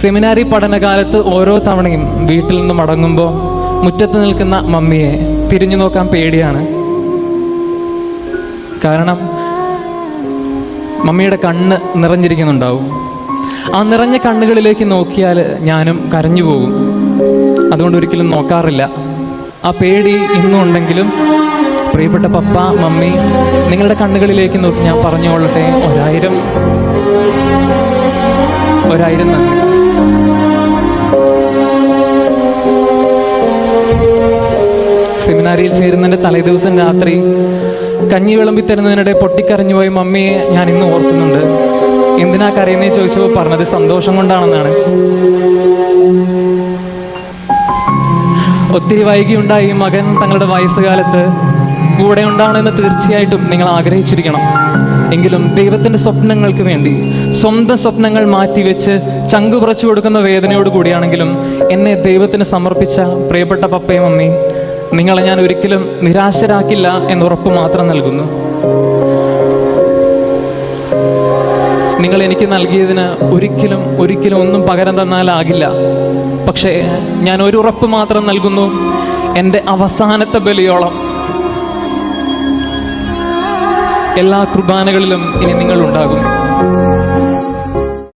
സെമിനാരി പഠനകാലത്ത് ഓരോ തവണയും വീട്ടിൽ നിന്ന് മടങ്ങുമ്പോൾ മുറ്റത്ത് നിൽക്കുന്ന മമ്മിയെ തിരിഞ്ഞു നോക്കാൻ പേടിയാണ്. കാരണം മമ്മിയുടെ കണ്ണ് നിറഞ്ഞിരിക്കുന്നുണ്ടാവും. ആ നിറഞ്ഞ കണ്ണുകളിലേക്ക് നോക്കിയാൽ ഞാനും കരഞ്ഞു പോകും. അതുകൊണ്ട് ഒരിക്കലും നോക്കാറില്ല. ആ പേടി ഇന്നും ഉണ്ടെങ്കിലും പ്രിയപ്പെട്ട പപ്പ മമ്മി നിങ്ങളുടെ കണ്ണുകളിലേക്ക് നോക്കി ഞാൻ പറഞ്ഞുകൊള്ളട്ടെ. ഒരായിരം. ഒരായിരം നന്ദി. സെമിനാരിയിൽ ചേരുന്നതിന്റെ തലേദിവസം രാത്രി കഞ്ഞി വിളമ്പി തരുന്നതിനിടെ പൊട്ടിക്കരഞ്ഞു പോയ മമ്മിയെ ഞാൻ ഇന്ന് ഓർക്കുന്നുണ്ട്. എന്തിനാ കരയുന്നേ ചോദിച്ചപ്പോൾ പറഞ്ഞത് സന്തോഷം കൊണ്ടാണെന്നാണ്. ഒത്തിരി വൈകിയുണ്ടായി മകൻ തങ്ങളുടെ വയസ്സുകാലത്ത്. കൂടെ ഉണ്ടാവണമെന്ന് തീർച്ചയായിട്ടും നിങ്ങൾ ആഗ്രഹിച്ചിരിക്കണം. എങ്കിലും ദൈവത്തിന്റെ സ്വപ്നങ്ങൾക്ക് വേണ്ടി സ്വന്തം സ്വപ്നങ്ങൾ മാറ്റിവെച്ച് ചങ്കു കുറച്ചു കൊടുക്കുന്ന വേദനയോട് കൂടിയാണെങ്കിലും എന്നെ ദൈവത്തിന് സമർപ്പിച്ച പ്രിയപ്പെട്ട പപ്പയും മമ്മി നിങ്ങളെ ഞാൻ ഒരിക്കലും നിരാശരാക്കില്ല എന്ന് ഉറപ്പ് മാത്രം നൽകുന്നു. നിങ്ങൾ എനിക്ക് നൽകിയതിന് ഒരിക്കലും ഒരിക്കലും ഒന്നും പകരം തന്നാലാകില്ല. പക്ഷേ ഞാൻ ഒരു ഉറപ്പ് മാത്രം നൽകുന്നു. എന്റെ അവസാനത്തെ ബലിയോളം. എല്ലാ കുർബാനകളിലും ഇനി നിങ്ങൾ ഉണ്ടാകും